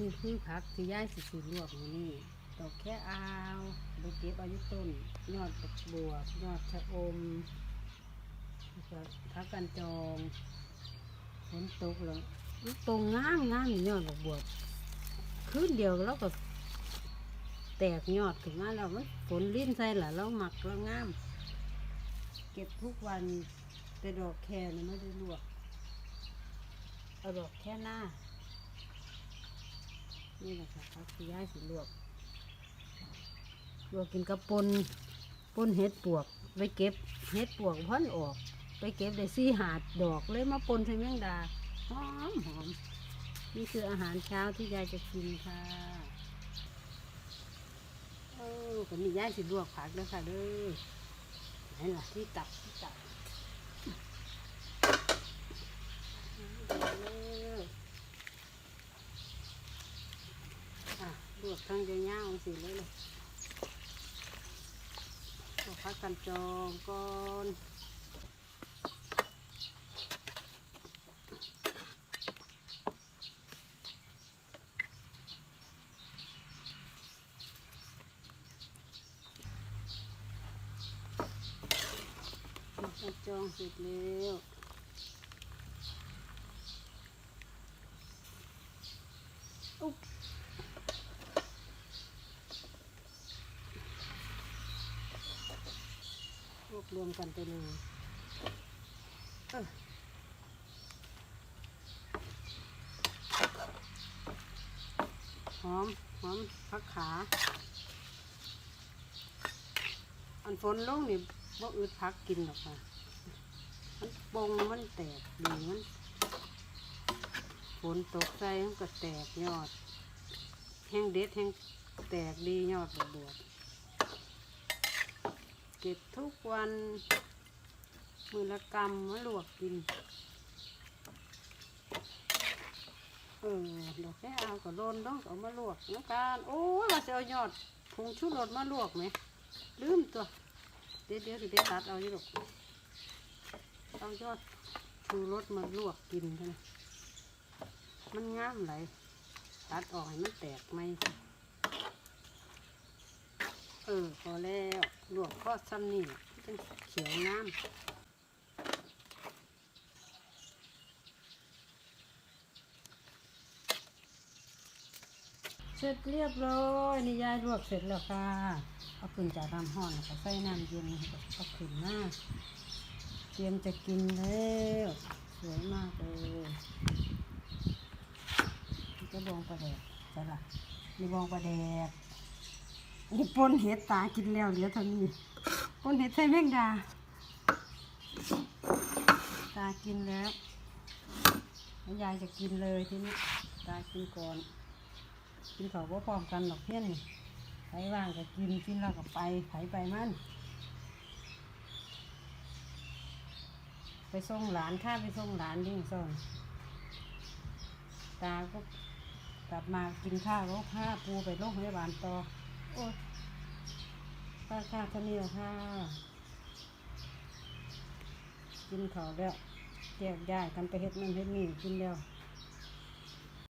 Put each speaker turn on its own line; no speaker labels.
นี่คือผักที่ย่ายสิสิลวกอยู่นี่ดอกแค่อาวไปเก็บอายุต้น ยอดบักบวบยอดชะอมผักกันจองฝนตกแล้วตรงงามงามยอดบักบวบคืนเดียวแล้วก็ แตกยอดขึ้นมาแล้วมันฝนลิ้นใส่ละแล้วหมักแล้วงาม เก็บทุกวันแต่ดอกแครนี่ไม่ได้ลวกเอาดอกแค่หน้า นี่แหละค่ะพักที่ย้ายสิลวกลวกกินกับปนปนเห็ดปวก ไปเก็บเห็ดปวกพ่อนออก ไปเก็บได้ซี่หาดดอกเลยมาปนใส่แมงดาหอมหอมนี่คืออาหารเช้าที่ยายจะกินค่ะเออคนนี้ยายสิลวกผักเด้อค่ะเด้อไหนล่ะที่ตักที่ตักเอาเลย อะลว กทั้งยาวๆสิเลยเลยลวกพักกันจองก่อนจองเสร็จแล้วอุ๊บ ร วบรวมกันไปเลยหอม หอมผักขา อันฝนลงนี่บ่อึดพักกินหรอกค่ะมันปงมันแตกดีมันฝนตกใจมันก็แตกยอด แห้งเด็ดแห้งแตกดียอดบวบๆ เก็บทุกวันมือละกำมาลวกกิน เออเดี๋ยวแค่เอาก็โดนต้องเอามาลวกน้ำการโอ้ยว่าจะเอายอดผงชูรสมาลวกไหมลืมตัว เดี๋ยวเดี๋ยวสิเดี๋ยวตัดเอาอยู่หรอกเอายอดชูรสมาลวกกินกันะมันงามไหลตัดออกให้มันแตกไหม เออพอแล้วลวกก็ซ้ำนี่เป็นเขียวน้ำเสร็จเรียบร้อยนี่ยายลวกเสร็จแล้วค่ะเอาขึ้นจากน้ำห้อนแล้วก็ใส่น้ำเย็นก็ขึ้นมาเตรียมจะกินแล้วสวยมากเลยนี่ก็บองปลาแดกใช่ละนี่บองปลาแดก นี่ปนเห็ดตากินแล้วเหลือเท่านี้ปนเห็ดใส่แมงดา ตากินแล้วยายจะกินเลยทีนี้ตากินก่อน กินเขาก็พร้อมกันหรอกเพื่อนนี่ใครว่างก็กินกินแล้วก็ไปไผไปมันไปส่งหลานข้าไปส่งหลานยิ่งส่งตาก็กลับมากินข้าวแล้วพาปูไปโรงพยาบาลต่อ โอ้ยปลาค่ะคนนี้เหรอค่ะ กินข้าวแล้วแยกย้ายกันไปเฮ็ดนั่นเฮ็ดนี่กินแล้ว